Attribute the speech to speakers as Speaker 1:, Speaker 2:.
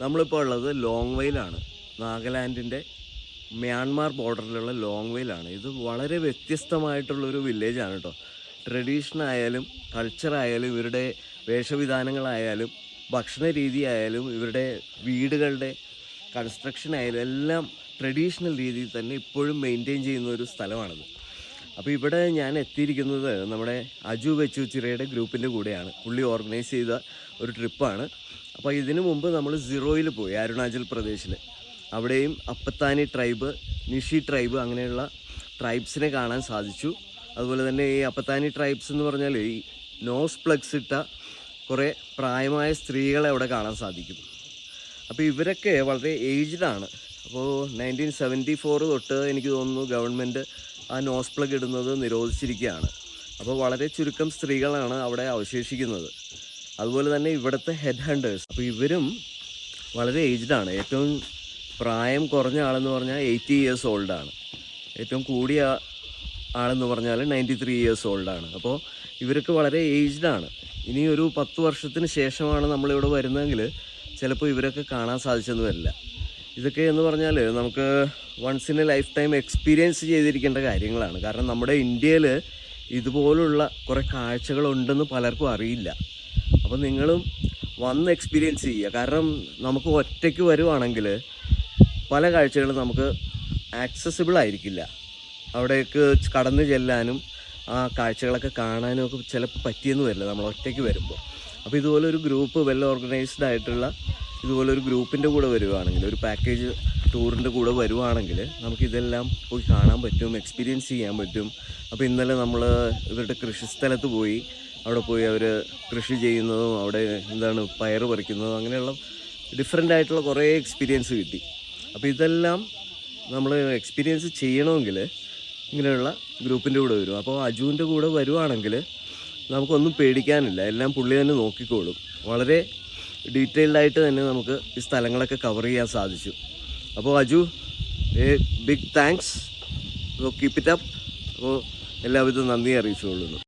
Speaker 1: നമ്മളിപ്പോൾ ഉള്ളത് ലോങ് വെയിലാണ്. നാഗാലാൻഡിന്റെ മ്യാൻമാർ ബോർഡറിലുള്ള ലോങ് വെയിലാണ്. ഇത് വളരെ വ്യത്യസ്തമായിട്ടുള്ളൊരു വില്ലേജാണ് കേട്ടോ. ട്രഡീഷൻ ആയാലും കൾച്ചറായാലും ഇവരുടെ വേഷവിധാനങ്ങളായാലും ഭക്ഷണ രീതി ആയാലും ഇവരുടെ വീടുകളുടെ കൺസ്ട്രക്ഷൻ ആയാലും എല്ലാം ട്രഡീഷണൽ രീതിയിൽ തന്നെ ഇപ്പോഴും മെയിന്റെയിൻ ചെയ്യുന്ന ഒരു സ്ഥലമാണിത്. അപ്പോൾ ഇവിടെ ഞാൻ എത്തിയിരിക്കുന്നത് നമ്മുടെ അജു വെച്ചു ചിറയുടെ ഗ്രൂപ്പിന്റെ കൂടെയാണ്. പുള്ളി ഓർഗനൈസ് ചെയ്ത ഒരു ട്രിപ്പാണ് അപ്പോൾ ഇതിനു മുമ്പ് നമ്മൾ സിറോയിൽ പോയി അരുണാചൽ പ്രദേശിൽ അവിടെയും അപ്പത്താനി ട്രൈബ് നിഷി ട്രൈബ് അങ്ങനെയുള്ള ട്രൈബ്സിനെ കാണാൻ സാധിച്ചു. അതുപോലെ തന്നെ ഈ അപ്പത്താനി ട്രൈബ്സ് എന്ന് പറഞ്ഞാൽ ഈ നോസ് പ്ലഗ്സ് ഇട്ട കുറേ പ്രായമായ സ്ത്രീകളെ അവിടെ കാണാൻ സാധിക്കും. അപ്പോൾ ഇവരൊക്കെ വളരെ ഏജ്ഡ് ആണ്. അപ്പോൾ നയന്റീൻ സെവന്റി ഫോർ തൊട്ട് എനിക്ക് തോന്നുന്നു ഗവൺമെന്റ് ആ നോസ് പ്ലഗ് ഇടുന്നത് നിരോധിച്ചിരിക്കുകയാണ്. അപ്പോൾ വളരെ ചുരുക്കം സ്ത്രീകളാണ് അവിടെ അവശേഷിക്കുന്നത്. അതുപോലെ തന്നെ ഇവിടുത്തെ ഹെഡ് ഹണ്ടേഴ്സ് അപ്പോൾ ഇവരും വളരെ ഏജ്ഡ് ആണ്. ഏറ്റവും പ്രായം കുറഞ്ഞ ആളെന്ന് പറഞ്ഞാൽ എയ്റ്റി ഇയേഴ്സ് ഓൾഡാണ് ഏറ്റവും കൂടിയ ആളെന്ന് പറഞ്ഞാൽ നയന്റി ത്രീ ഇയേഴ്സ് ഓൾഡാണ് അപ്പോൾ ഇവരൊക്കെ വളരെ ഏജ്ഡ് ആണ്. ഇനി ഒരു പത്ത് വർഷത്തിന് ശേഷമാണ് നമ്മളിവിടെ വരുന്നതെങ്കിൽ ചിലപ്പോൾ ഇവരൊക്കെ കാണാൻ സാധിച്ചെന്ന് വരില്ല. ഇതൊക്കെ എന്ന് പറഞ്ഞാൽ നമുക്ക് once in a lifetime experience ചെയ്തിരിക്കേണ്ട കാര്യങ്ങളാണ്. കാരണം നമ്മുടെ ഇന്ത്യയിൽ ഇതുപോലുള്ള കുറേ കാഴ്ചകളുണ്ടെന്ന് പലർക്കും അറിയില്ല. അപ്പോൾ നിങ്ങളും വന്ന് എക്സ്പീരിയൻസ് ചെയ്യുക. കാരണം നമുക്ക് ഒറ്റയ്ക്ക് വരുവാണെങ്കിൽ പല കാഴ്ചകളും നമുക്ക് ആക്സസിബിൾ ആയിരിക്കില്ല. അവിടേക്ക് കടന്നു ചെല്ലാനും ആ കാഴ്ചകളൊക്കെ കാണാനും ഒക്കെ ചിലപ്പോൾ പറ്റിയെന്ന് വരില്ല. നമ്മൾ ഒറ്റയ്ക്ക് വരുമ്പോൾ അപ്പോൾ ഇതുപോലെ ഒരു ഗ്രൂപ്പ് വെൽ ഓർഗനൈസ്ഡ് ആയിട്ടുള്ള ഇതുപോലെ ഒരു ഗ്രൂപ്പിന്റെ കൂടെ വരുവാണെങ്കിൽ ഒരു പാക്കേജ് ടൂറിന്റെ കൂടെ വരുവാണെങ്കിൽ നമുക്കിതെല്ലാം പോയി കാണാൻ പറ്റും എക്സ്പീരിയൻസ് ചെയ്യാൻ പറ്റും. അപ്പോൾ ഇന്നലെ നമ്മൾ ഇവരുടെ കൃഷിസ്ഥലത്ത് പോയി അവിടെ പോയി അവർ കൃഷി ചെയ്യുന്നതും അവിടെ എന്താണ് പയർ പറിക്കുന്നതും അങ്ങനെയുള്ള ഡിഫറെന്റ് ആയിട്ടുള്ള കുറേ എക്സ്പീരിയൻസ് കിട്ടി. അപ്പോൾ ഇതെല്ലാം നമ്മൾ എക്സ്പീരിയൻസ് ചെയ്യണമെങ്കിൽ ഇങ്ങനെയുള്ള ഗ്രൂപ്പിന്റെ കൂടെ വരും. അപ്പോൾ അജുവിന്റെ കൂടെ വരുവാണെങ്കിൽ നമുക്കൊന്നും പേടിക്കാനില്ല. എല്ലാം പുള്ളി തന്നെ നോക്കിക്കോളും. വളരെ ഡീറ്റെയിൽഡ് ആയിട്ട് തന്നെ നമുക്ക് ഈ സ്ഥലങ്ങളൊക്കെ കവർ ചെയ്യാൻ സാധിച്ചു. അപ്പോൾ Aju a big thanks keep it up അപ്പോൾ എല്ലാവിധ നന്ദി അറിയിച്ചുകൊള്ളുന്നു.